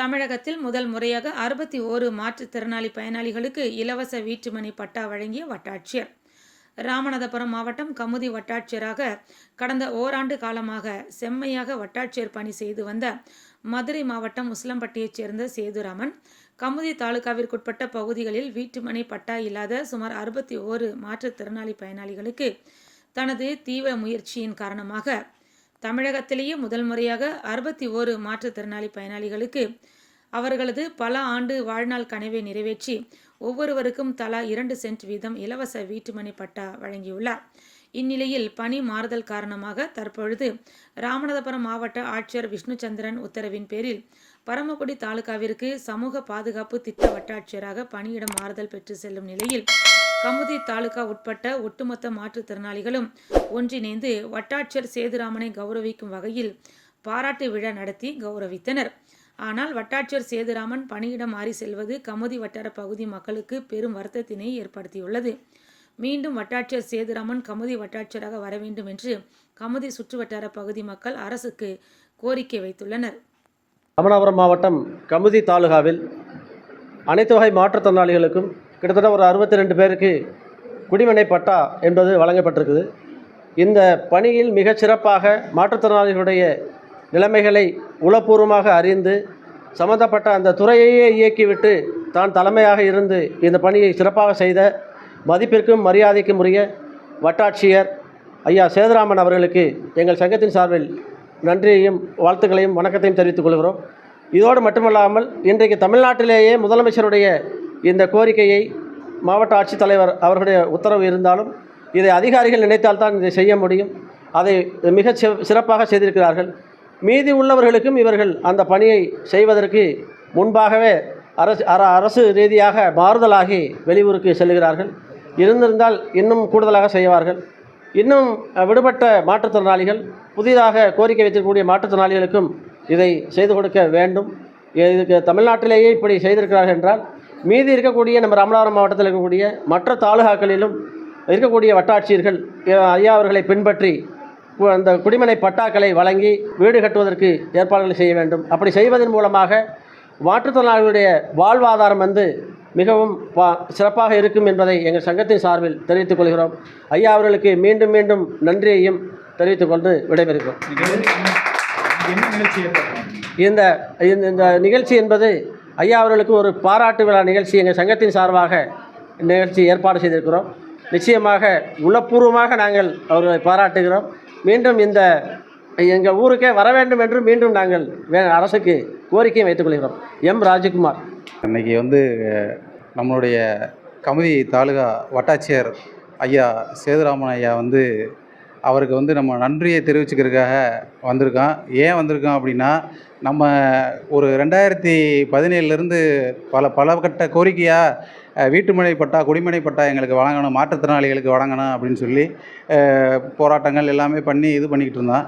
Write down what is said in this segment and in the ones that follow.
தமிழகத்தில் முதல் முறையாக அறுபத்தி ஓரு மாற்றுத்திறனாளி பயனாளிகளுக்கு இலவச வீட்டுமனை பட்டா வழங்கிய வட்டாட்சியர். ராமநாதபுரம் மாவட்டம் கமுதி வட்டாட்சியராக கடந்த ஓராண்டு காலமாக செம்மையாக வட்டாட்சியர் பணி செய்து வந்த மதுரை மாவட்டம் உசிலம்பட்டியைச் சேர்ந்த சேதுராமன் கமுதி தாலுகாவிற்குட்பட்ட பகுதிகளில் வீட்டுமனை பட்டா இல்லாத சுமார் அறுபத்தி ஓரு மாற்றுத்திறனாளி பயனாளிகளுக்கு தனது தீவிர முயற்சியின் காரணமாக தமிழகத்திலேயே முதல் முறையாக அறுபத்தி ஓரு மாற்றுத்திறனாளி பயனாளிகளுக்கு அவர்களது பல ஆண்டு வாழ்நாள் கனவை நிறைவேற்றி ஒவ்வொருவருக்கும் தலா இரண்டு சென்ட் வீதம் இலவச வீட்டுமனை பட்டா வழங்கியுள்ளார். இந்நிலையில் பணி மாறுதல் காரணமாக தற்பொழுது ராமநாதபுரம் மாவட்ட ஆட்சியர் விஷ்ணுச்சந்திரன் உத்தரவின் பேரில் பரமக்குடி தாலுகாவிற்கு சமூக பாதுகாப்பு திட்ட வட்டாட்சியராக பணியிடம் மாறுதல் பெற்று செல்லும் நிலையில் கமுதி தாலுகா உட்பட்ட ஒட்டுமொத்த மாற்றுத்திறனாளிகளும் ஒன்றிணைந்து வட்டாட்சியர் சேதுராமனை கௌரவிக்கும் வகையில் பாராட்டு விழா நடத்தி கௌரவித்தனர். ஆனால் வட்டாட்சியர் சேதுராமன் பணியிடம் மாறி செல்வது கமுதி வட்டார பகுதி மக்களுக்கு பெரும் வருத்தத்தினை ஏற்படுத்தியுள்ளது. மீண்டும் வட்டாட்சியர் சேதுராமன் கமுதி வட்டாட்சியராக வர வேண்டும் என்று கமுதி சுற்றுவட்டார பகுதி மக்கள் அரசுக்கு கோரிக்கை வைத்துள்ளனர். ராமநாதபுரம் மாவட்டம் கமுதி தாலுகாவில் அனைத்து வகை மாற்றுத்திறனாளிகளுக்கும் கிட்டத்தட்ட ஒரு அறுபத்தி ரெண்டு பேருக்கு குடிமனை பட்டா என்பது வழங்கப்பட்டிருக்குது. இந்த பணியில் மிகச்சிறப்பாக மாற்றுத்திறனாளிகளுடைய நிலைமைகளை உளப்பூர்வமாக அறிந்து சம்பந்தப்பட்ட அந்த துறையையே இயக்கிவிட்டு தான் தலைமையாக இருந்து இந்த பணியை சிறப்பாக செய்த மதிப்பிற்கும் மரியாதைக்கும் உரிய வட்டாட்சியர் ஐயா சேதுராமன் அவர்களுக்கு எங்கள் சங்கத்தின் சார்பில் நன்றியையும் வாழ்த்துக்களையும் வணக்கத்தையும் தெரிவித்துக் கொள்கிறோம். இதோடு மட்டுமல்லாமல் இன்றைக்கு தமிழ்நாட்டிலேயே முதலமைச்சருடைய இந்த கோரிக்கையை மாவட்ட ஆட்சித்தலைவர் அவர்களுடைய உத்தரவு இருந்தாலும் இதை அதிகாரிகள் நினைத்தால்தான் இதை செய்ய முடியும். அதை மிக சிறப்பாக செய்திருக்கிறார்கள். மீதி உள்ளவர்களுக்கும் இவர்கள் அந்த பணியை செய்வதற்கு முன்பாகவே அரசு அர- அரசு ரீதியாக மாறுதலாகி வெளியூருக்கு செல்கிறார்கள். இருந்திருந்தால் இன்னும் கூடுதலாக செய்வார்கள். இன்னும் விடுபட்ட மாற்றுத்திறனாளிகள் புதிதாக கோரிக்கை வைத்திருக்கக்கூடிய மாற்றுத்திறனாளிகளுக்கும் இதை செய்து கொடுக்க வேண்டும். இதுக்கு தமிழ்நாட்டிலேயே இப்படி செய்திருக்கிறார்கள் என்றால் மீதி இருக்கக்கூடிய நம்ம ராமநாதபுரம் மாவட்டத்தில் இருக்கக்கூடிய மற்ற தாலுகாக்களிலும் இருக்கக்கூடிய வட்டாட்சியர்கள் ஐயா அவர்களை பின்பற்றி அந்த குடிமனை பட்டாக்களை வழங்கி வீடு கட்டுவதற்கு ஏற்பாடுகள் செய்ய வேண்டும். அப்படி செய்வதன் மூலமாக மாற்றுத்திறனாளிகளுடைய வாழ்வாதாரம் வந்து மிகவும் பா சிறப்பாக இருக்கும் என்பதை எங்கள் சங்கத்தின் சார்பில் தெரிவித்துக் கொள்கிறோம். ஐயா அவர்களுக்கு மீண்டும் மீண்டும் நன்றியையும் தெரிவித்துக் கொண்டு விடைபெறுகிறோம். இந்த- இந்த நிகழ்ச்சி என்பது ஐயா அவர்களுக்கு ஒரு பாராட்டு விழா நிகழ்ச்சி எங்கள் சங்கத்தின் சார்பாக நிகழ்ச்சி ஏற்பாடு செய்திருக்கிறோம். நிச்சயமாக உளப்பூர்வமாக நாங்கள் அவர்களை பாராட்டுகிறோம். மீண்டும் இந்த எங்கள் ஊருக்கே வர வேண்டும் என்று மீண்டும் நாங்கள் வே அரசுக்கு கோரிக்கையும் வைத்துக் கொள்கிறோம். எம் ராஜகுமார். இன்றைக்கி வந்து நம்மளுடைய கமுதி தாலுகா வட்டாட்சியர் ஐயா சேதுராமன் ஐயா வந்து அவருக்கு வந்து நம்ம நன்றியை தெரிவிச்சுக்கிறதுக்காக வந்திருக்கோம். ஏன் வந்திருக்கோம் அப்படின்னா நம்ம ஒரு ரெண்டாயிரத்தி பதினேழுலேருந்து பல பல கட்ட கோரிக்கையாக வீட்டுமனை பட்டா குடிமனை பட்டா எங்களுக்கு வழங்கணும் மாற்றுத்திறனாளிகளுக்கு வழங்கணும் அப்படின்னு சொல்லி போராட்டங்கள் எல்லாமே பண்ணி இது பண்ணிக்கிட்டு இருந்தோம்.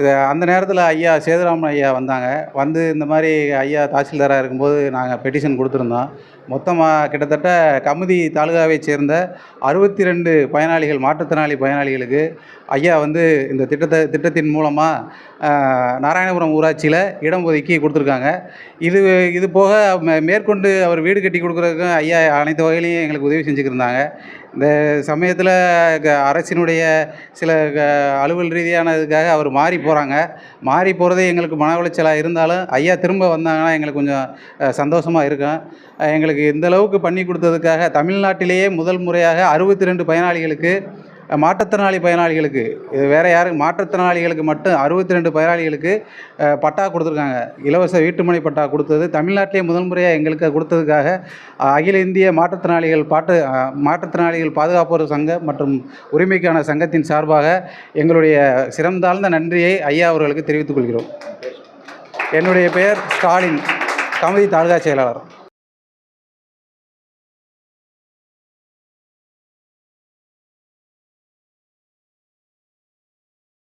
இது அந்த நேரத்தில் ஐயா சேதுராமன் ஐயா வந்தாங்க. வந்து இந்த மாதிரி ஐயா தாசில்தாராக இருக்கும்போது நாங்கள் பெட்டிஷன் கொடுத்துருந்தோம். மொத்தமாக கிட்டத்தட்ட கமுதி தாலுகாவை சேர்ந்த அறுபத்தி ரெண்டு பயனாளிகள் மாற்றுத்திறனாளி பயனாளிகளுக்கு ஐயா வந்து இந்த திட்டத்தை திட்டத்தின் மூலமாக நாராயணபுரம் ஊராட்சியில் இடம் ஒதுக்கி கொடுத்துருக்காங்க. இது இது போக மே- மேற்கொண்டு அவர் வீடு கட்டி கொடுக்குறதுக்கும் ஐயா அனைத்து வகையிலையும் எங்களுக்கு உதவி செஞ்சுக்கிருந்தாங்க. இந்த சமயத்தில் அரசினுடைய சில க- அலுவல் ரீதியான இதுக்காக அவர் மாறி போகிறாங்க மாறி போகிறதே எங்களுக்கு மன உளைச்சலாக இருந்தாலும் ஐயா திரும்ப வந்தாங்கன்னா எங்களுக்கு கொஞ்சம் சந்தோஷமாக இருக்கும். எங்களுக்கு எங்களுக்கு இந்த அளவுக்கு பண்ணி கொடுத்ததுக்காக தமிழ்நாட்டிலேயே முதல் முறையாக அறுபத்தி ரெண்டு பயனாளிகளுக்கு மாற்றுத்திறனாளி பயனாளிகளுக்கு இது வேறு யாரும் மாற்றுத்திறனாளிகளுக்கு மட்டும் அறுபத்தி ரெண்டு பயனாளிகளுக்கு பட்டா கொடுத்துருக்காங்க. இலவச வீட்டுமனை பட்டா கொடுத்தது. தமிழ்நாட்டிலே முதல் முறையாக எங்களுக்கு கொடுத்ததுக்காக அகில இந்திய மாற்றுத்திறனாளிகள் பாட்டு மாற்றுத்திறனாளிகள் பாதுகாப்போர் சங்கம் மற்றும் உரிமைக்கான சங்கத்தின் சார்பாக எங்களுடைய சிறந்தாழ்ந்த நன்றியை ஐயா அவர்களுக்கு தெரிவித்துக் கொள்கிறோம். என்னுடைய பெயர் ஸ்டாலின் கமிதி தாலுகா செயலாளர்.